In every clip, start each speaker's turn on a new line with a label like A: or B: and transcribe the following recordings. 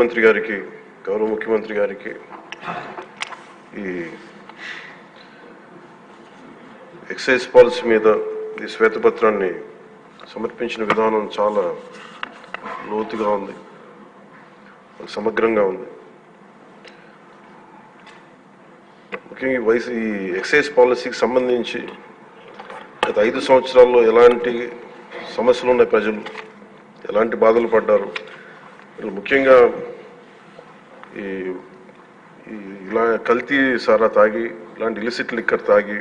A: ముఖ్యమంత్రి గారికి గౌరవ ముఖ్యమంత్రి గారికి ఈ ఎక్సైజ్ పాలసీ మీద ఈ శ్వేతపత్రాన్ని సమర్పించిన విధానం చాలా లోతుగా ఉంది. సమగ్రంగా ఉంది. ముఖ్యంగా ఈ వయసు ఈ ఎక్సైజ్ పాలసీకి సంబంధించి గత ఐదు సంవత్సరాల్లో ఎలాంటి సమస్యలు ఉన్నాయి ప్రజలు? ఎలాంటి బాధలు పడ్డారు? వీళ్ళు ముఖ్యంగా ఈ ఇలా కల్తీ సారా తాగి ఇలాంటి ఇలిసిట్ లిక్కర్ తాగి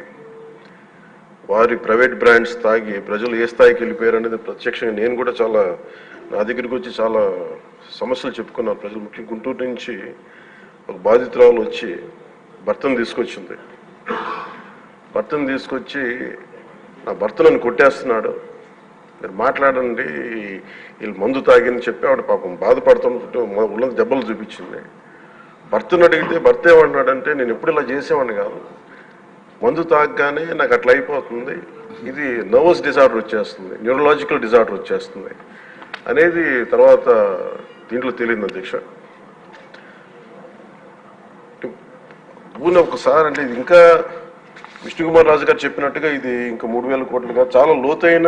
A: వారి ప్రైవేట్ బ్రాండ్స్ తాగి ప్రజలు ఏ స్థాయికి వెళ్ళిపోయారు అనేది ప్రత్యక్షంగా నేను కూడా చాలా నా దగ్గరికి వచ్చి చాలా సమస్యలు చెప్పుకున్నారు. ప్రజలు ముఖ్యంగా గుంటూరు నుంచి ఒక బాధితురాలు వచ్చి భర్తను తీసుకొచ్చింది. భర్తను తీసుకొచ్చి నా భర్త నన్ను కొట్టేస్తున్నాడు. మీరు మాట్లాడండి వీళ్ళు మందు తాగిందని చెప్పి ఆవిడ పాపం బాధపడుతుంటే ఉల్ల దెబ్బలు చూపించింది. భర్తను అడిగితే భర్త ఏమన్నాడంటే నేను ఎప్పుడు ఇలా చేసేవాడిని కాదు. మందు తాగగానే నాకు అట్లా అయిపోతుంది. ఇది నర్వస్ డిజార్డర్ వచ్చేస్తుంది న్యూరలాజికల్ డిజార్డర్ వచ్చేస్తుంది. అనేది తర్వాత దీంట్లో తెలియదు అధ్యక్ష. భూని ఒకసారి అంటే ఇది ఇంకా విష్ణుకుమార్ రాజు గారు చెప్పినట్టుగా ఇది ఇంకా మూడు వేల కోట్లుగా చాలా లోతైన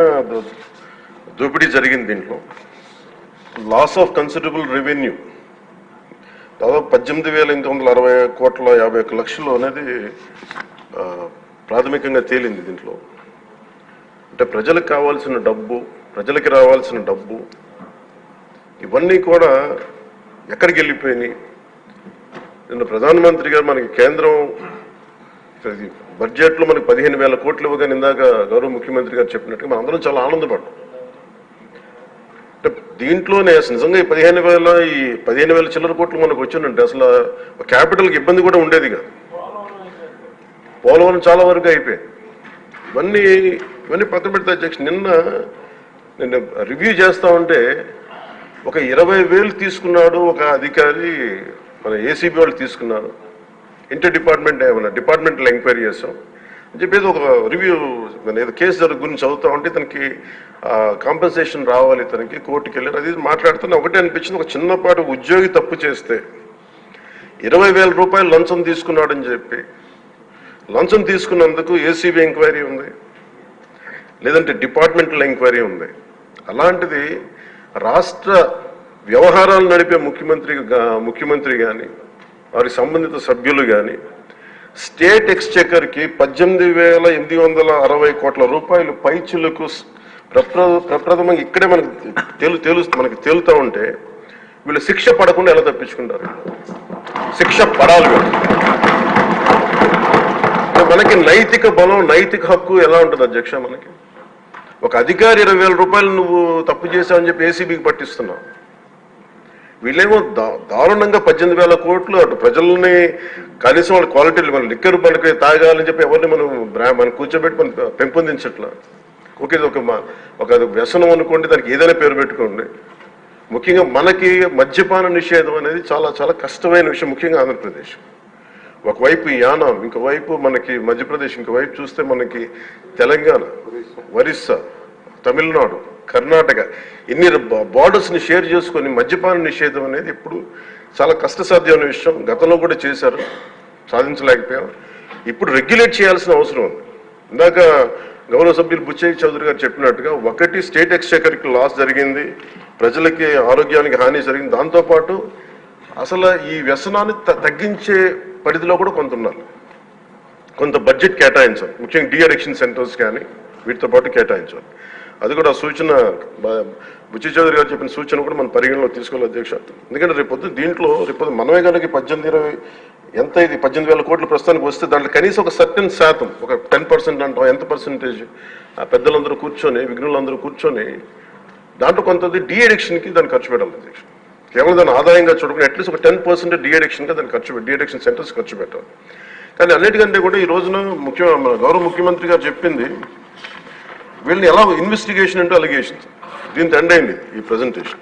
A: దోపిడీ జరిగింది దీంట్లో. లాస్ ఆఫ్ కన్సిడరబుల్ రెవెన్యూ దాదాపు పద్దెనిమిది వేల ఎనిమిది వందల అరవై కోట్ల యాభై ఒక్క లక్షలు అనేది ప్రాథమికంగా తేలింది దీంట్లో. అంటే ప్రజలకు కావాల్సిన డబ్బు ప్రజలకి రావాల్సిన డబ్బు ఇవన్నీ కూడా ఎక్కడికి వెళ్ళిపోయినాయి? నిన్న ప్రధానమంత్రి గారు మనకి కేంద్రం బడ్జెట్లో మనకి పదిహేను వేల కోట్లు ఇవ్వగానే ఇందాక గౌరవ ముఖ్యమంత్రి గారు చెప్పినట్టుగా మనం అందరం చాలా ఆనందపడ్డాం. దీంట్లోనే నిజంగా ఈ పదిహేను వేల ఈ పదిహేను వేల చిల్లర కోట్లు మనకు వచ్చిందంటే అసలు క్యాపిటల్కి ఇబ్బంది కూడా ఉండేది కాదు. పోలవరం చాలా వరకు అయిపోయింది. ఇవన్నీ ఇవన్నీ పక్కన పెడితే అధ్యక్ష నిన్న నిన్న రివ్యూ చేస్తా ఉంటే ఒక ఇరవై వేలు తీసుకున్నాడు ఒక అధికారి మన ఏసీబీ వాళ్ళు తీసుకున్నారు. ఇంటర్ డిపార్ట్మెంట్ ఏమన్నా డిపార్ట్మెంట్లో ఎంక్వైరీ చేస్తాం అని చెప్పేసి ఒక రివ్యూ మన ఏదో కేసు గురించి చదువుతా ఉంటే తనకి కాంపెన్సేషన్ రావాలి తనకి కోర్టుకి వెళ్ళారు అది మాట్లాడుతున్న. ఒకటే అనిపించింది ఒక చిన్నపాటి ఉద్యోగి తప్పు చేస్తే. ఇరవై వేల రూపాయలు లంచం తీసుకున్నాడని చెప్పి. లంచం తీసుకున్నందుకు ఏసీబీ ఎంక్వైరీ ఉంది. లేదంటే డిపార్ట్మెంటల్ ఎంక్వైరీ ఉంది. అలాంటిది రాష్ట్ర వ్యవహారాలు నడిపే ముఖ్యమంత్రి ముఖ్యమంత్రి కానీ వారి సంబంధిత సభ్యులు కానీ స్టేట్ ఎక్స్చెకర్కి పద్దెనిమిది వేల ఎనిమిది వందల అరవై కోట్ల రూపాయలు పైచులకు ప్రప్రథమంగా ఇక్కడే మనకి తేలు తేలు మనకి తేలుతూ ఉంటే వీళ్ళు శిక్ష పడకుండా ఎలా తప్పించుకుంటారు? శిక్ష పడాలి వీళ్ళు. మనకి నైతిక బలం నైతిక హక్కు ఎలా ఉంటుంది అధ్యక్ష మనకి? ఒక అధికారి ఇరవై వేల రూపాయలు నువ్వు తప్పు చేశావని చెప్పి ఏసీబీకి పట్టిస్తున్నావు. వీళ్ళేమో దా- దారుణంగా పద్దెనిమిది వేల కోట్లు అటు ప్రజల్ని కనీసం వాళ్ళ క్వాలిటీలు మన లిక్కర్ మనకి తాగాలని చెప్పి ఎవరిని మనం మనం కూర్చోబెట్టి మనం పెంపొందించట్లా? ఒక ఇది ఒక ఒక వ్యసనం అనుకోండి దానికి ఏదైనా పేరు పెట్టుకోండి. ముఖ్యంగా మనకి మద్యపాన నిషేధం అనేది చాలా చాలా కష్టమైన విషయం ముఖ్యంగా ఆంధ్రప్రదేశ్. ఒకవైపు యానం ఇంకోవైపు మనకి మధ్యప్రదేశ్ ఇంకోవైపు చూస్తే మనకి తెలంగాణ ఒరిస్సా తమిళనాడు కర్ణాటక. ఇన్ని బార్డర్స్ని షేర్ చేసుకొని మద్యపాన నిషేధం అనేది ఇప్పుడు చాలా కష్టసాధ్యమైన విషయం. గతంలో కూడా చేశారు సాధించలేకపోయాం. ఇప్పుడు రెగ్యులేట్ చేయాల్సిన అవసరం ఉంది. ఇందాక గౌరవ సభ్యులు బుచ్చయ్య చౌదరి గారు చెప్పినట్టుగా ఒకటి స్టేట్ ఎక్స్చేకర్కి లాస్ జరిగింది ప్రజలకి ఆరోగ్యానికి హాని జరిగింది. దాంతోపాటు అసలు ఈ వ్యసనాన్ని త- తగ్గించే పరిధిలో కూడా కొంత ఉన్నారు. కొంత బడ్జెట్ కేటాయించాలి ముఖ్యంగా డిఎడిక్షన్ సెంటర్స్ కానీ వీటితో పాటు కేటాయించాలి అది కూడా సూచన బుచ్చి చౌదరి గారు చెప్పిన సూచన కూడా మనం పరిగణలో తీసుకోవాలి అధ్యక్ష. ఎందుకంటే రేపొద్దు దీంట్లో రేపొద్దు మనమే కనుక పద్దెనిమిది ఇరవై ఎంత ఇది? పద్దెనిమిది వేల కోట్లు ప్రస్తుతానికి వస్తే దాంట్లో కనీసం ఒక సర్టెన్ శాతం ఒక టెన్ పర్సెంట్ అంటాం ఎంత పర్సెంటేజ్? ఆ పెద్దలందరూ కూర్చొని విఘ్నులందరూ కూర్చొని దాంట్లో కొంత డి అడిక్షన్కి దాన్ని ఖర్చు పెట్టాలి అధ్యక్ష. కేవలం దాని ఆదాయంగా చూడకుండా అట్లీస్ట్ ఒక టెన్ పర్సెంట్ డి అడిక్షన్గా దాన్ని ఖర్చు పెట్టి డి అడిక్షన్ సెంటర్స్ ఖర్చు పెట్టాలి. కానీ అన్నిటికంటే కూడా ఈ రోజున ముఖ్య మన గౌరవ ముఖ్యమంత్రి గారు చెప్పింది వీళ్ళని ఎలా ఇన్వెస్టిగేషన్ అంటే అలిగేషన్. దీంతో ఎండ్ అయింది ఈ ప్రజెంటేషన్.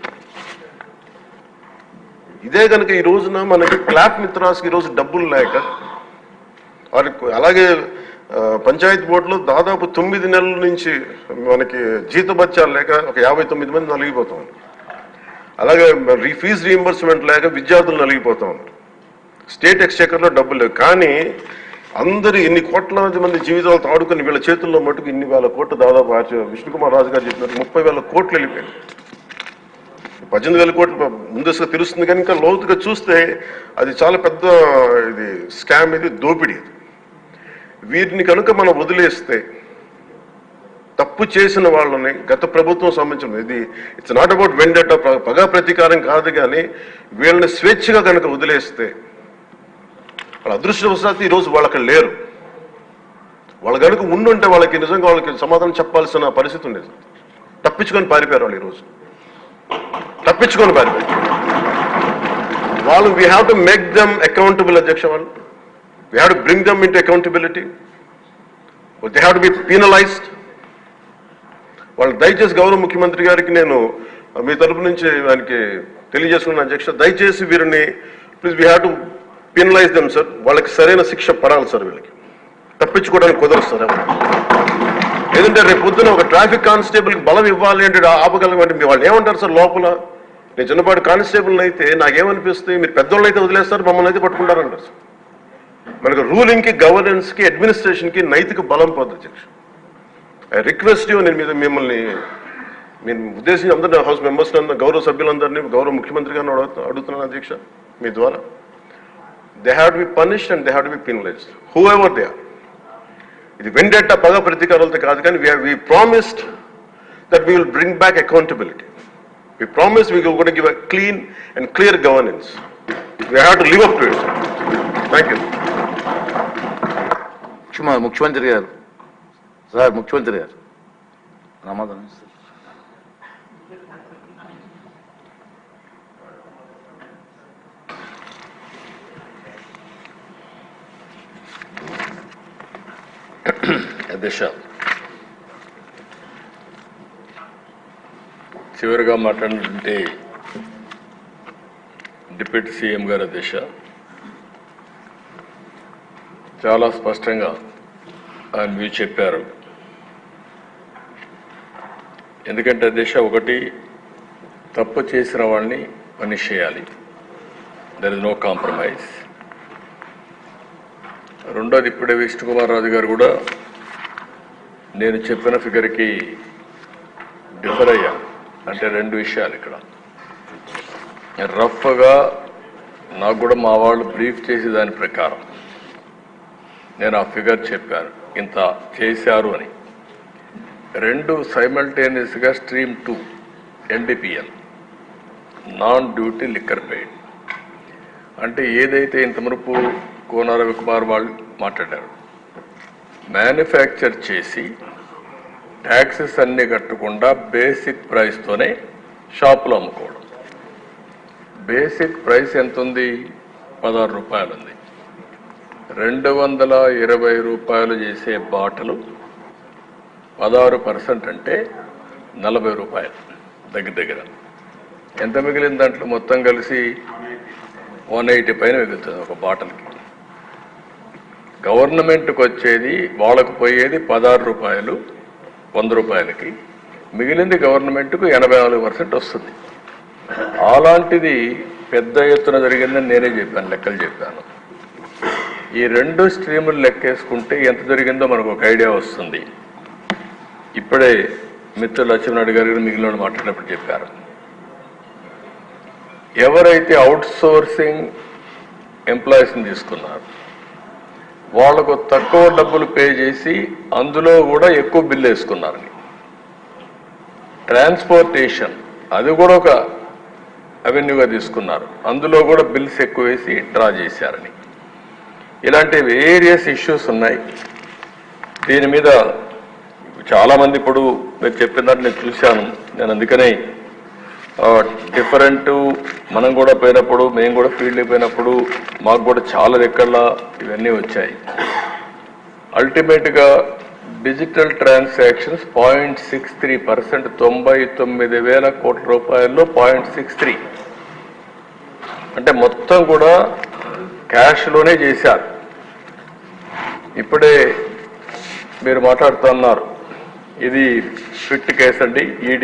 A: ఇదే కనుక ఈ రోజున మనకి క్లాప్ మిత్రాస్కి ఈ రోజు డబ్బులు లేక అలాగే పంచాయతీ బోర్డులో దాదాపు తొమ్మిది నెలల నుంచి మనకి జీతభత్యాలు లేక ఒక యాభై తొమ్మిది మంది నలిగిపోతాం అలాగే రీ ఫీజు రీఎంబర్స్మెంట్ లేక విద్యార్థులు నలిగిపోతాం స్టేట్ ఎక్స్చేకర్లో డబ్బులు లేవు. కానీ అందరూ ఇన్ని కోట్ల మంది జీవితాలతో ఆడుకుని వీళ్ళ చేతుల్లో మటుకు ఇన్ని వేల కోట్లు దాదాపు విష్ణుకుమార్ రాజు గారు చెప్పినట్టు ముప్పై వేల కోట్లు వెళ్ళిపోయాయి. పద్దెనిమిది వేల కోట్లు ముందస్తుగా తెలుస్తుంది కానీ ఇంకా లోతుగా చూస్తే అది చాలా పెద్ద ఇది స్కామ్ ఇది దోపిడీ ఇది వీటిని కనుక మనం వదిలేస్తే తప్పు చేసిన వాళ్ళని గత ప్రభుత్వం సంబంధించిన ఇది ఇట్స్ నాట్ అబౌట్ వెండట పగా ప్రతీకారం కాదు కానీ వీళ్ళని స్వేచ్ఛగా కనుక వదిలేస్తే వాళ్ళ అదృష్టవశాత్తు ఈరోజు వాళ్ళకి లేరు. వాళ్ళు కనుక ఉండుంటే వాళ్ళకి నిజంగా వాళ్ళకి సమాధానం చెప్పాల్సిన పరిస్థితి ఉండేది. తప్పించుకొని పారిపోయారు వాళ్ళు ఈరోజు తప్పించుకొని పారిపోయారు వాళ్ళు we have to make them accountable అధ్యక్ష వాళ్ళు. We have to bring them into accountability they have to be penalized వాళ్ళు దయచేసి గౌరవ ముఖ్యమంత్రి గారికి నేను మీ తరపు నుంచి ఆయనకి తెలియజేసుకున్న అధ్యక్ష. దయచేసి వీరిని please we have to penalize them sir వాళ్ళకి సరైన శిక్ష పడాలి సార్ వీళ్ళకి. తప్పించుకోవడానికి కుదరదు సార్ లేదంటే రేపు పొద్దున ఒక ట్రాఫిక్ కానిస్టేబుల్కి బలం ఇవ్వాలి అంటే ఆపగలమంటే మీ వాళ్ళు ఏమంటారు సార్ లోపల? నేను చిన్నపాటి కానిస్టేబుల్ అయితే నాకేమనిపిస్తుంది? మీరు పెద్దోళ్ళు అయితే వదిలేస్తారు మమ్మల్ని అయితే పట్టుకుంటారంటారు సార్. మనకు రూలింగ్కి గవర్నెన్స్కి అడ్మినిస్ట్రేషన్కి నైతిక బలం పోదు అధ్యక్ష. ఐ రిక్వెస్ట్ యూ నేను మీద మిమ్మల్ని నేను ఉద్దేశించి అందరినీ హౌస్ మెంబర్స్ గౌరవ సభ్యులందరినీ గౌరవ ముఖ్యమంత్రి గారిని అడుగుతున్నాను అధ్యక్ష మీ ద్వారా. They have to be punished and they have to be penalized whoever they are ఇది వెండెట్ట పగ ప్రతీకారాలతో కాదు కానీ we promised that we will bring back accountability we promise we కూడా give a clean and clear governance we have to live up to it thank you
B: ముఖ్యమంత్రి గారు. Sir ముఖ్యమంత్రి గారు. సమాధానం ఇస్తారు.
C: అధ్యక్ష చివరిగా మాట్లాడినటువంటి డిప్యూటీ సీఎం గారు అధ్యక్ష చాలా స్పష్టంగా ఆయన వ్యూ చెప్పారు. ఎందుకంటే అధ్యక్ష ఒకటి తప్పు చేసిన వాళ్ళని పనిష్ చేయాలి. దర్ ఇస్ నో కాంప్రమైజ్ రెండోది ఇప్పుడే విష్ణుకుమార్ రాజు గారు కూడా నేను చెప్పిన ఫిగర్కి డిఫర్ అయ్యా. అంటే రెండు విషయాలు ఇక్కడ. రఫ్గా నాకు కూడా మా వాళ్ళు బ్రీఫ్ చేసే దాని ప్రకారం నేను ఆ ఫిగర్ చెప్పాను. ఇంత చేశారు అని. రెండు సైమల్టేనియస్గా stream to NDPL non duty liquor paid. అంటే ఏదైతే ఇంత కోన రవికుమార్ వాళ్ళు మాట్లాడారు మ్యానుఫ్యాక్చర్ చేసి ట్యాక్సెస్ అన్ని కట్టకుండా బేసిక్ ప్రైస్తోనే షాపులో అమ్ముకోవడం. బేసిక్ ప్రైస్ ఎంత ఉంది పదహారు రూపాయలు ఉంది. రెండు వందల ఇరవై రూపాయలు చేసే బాటలు పదహారు పర్సెంట్ అంటే నలభై రూపాయలు దగ్గర దగ్గర. ఎంత మిగిలిన దాంట్లో మొత్తం కలిసి వన్ ఎయిటీ పైన మిగులుతుంది ఒక బాటిల్కి. గవర్నమెంట్కి వచ్చేది వాళ్ళకు పోయేది పదహారు రూపాయలు వంద రూపాయలకి. మిగిలింది గవర్నమెంట్కు ఎనభై నాలుగు పర్సెంట్ వస్తుంది. అలాంటిది పెద్ద ఎత్తున జరిగిందని నేనే చెప్పాను లెక్కలు చెప్పాను. ఈ రెండు స్ట్రీములు లెక్కేసుకుంటే ఎంత జరిగిందో మనకు ఒక ఐడియా వస్తుంది. ఇప్పుడే మిత్రులు లక్ష్మీనాయుడు గారు మిగిలిన మాట్లాడినప్పుడు చెప్పారు. ఎవరైతే అవుట్ సోర్సింగ్ ఎంప్లాయీస్ని తీసుకున్నారు వాళ్ళకు తక్కువ డబ్బులు పే చేసి అందులో కూడా ఎక్కువ బిల్లు వేసుకున్నారని ట్రాన్స్పోర్టేషన్ అది కూడా ఒక అవెన్యూగా తీసుకున్నారు. అందులో కూడా బిల్స్ ఎక్కువ వేసి డ్రా చేశారని. ఇలాంటి వేరియస్ ఇష్యూస్ ఉన్నాయి. దీని మీద చాలామంది ఇప్పుడు మీరు చెప్పినట్టు నేను చూశాను. నేను అందుకనే డిఫరెంట్ మనం కూడా పోయినప్పుడు మేము కూడా ఫీల్డ్కి పోయినప్పుడు మాకు కూడా చాలా ఎక్కడలా ఇవన్నీ వచ్చాయి. అల్టిమేట్గా digital transactions point six three percent తొంభై తొమ్మిది వేల కోట్ల రూపాయల్లో పాయింట్ సిక్స్ త్రీ అంటే మొత్తం కూడా క్యాష్లోనే చేశారు. ఇప్పుడే మీరు మాట్లాడుతున్నారు. ఇది ఫిట్ కేసు అండి ఈడీ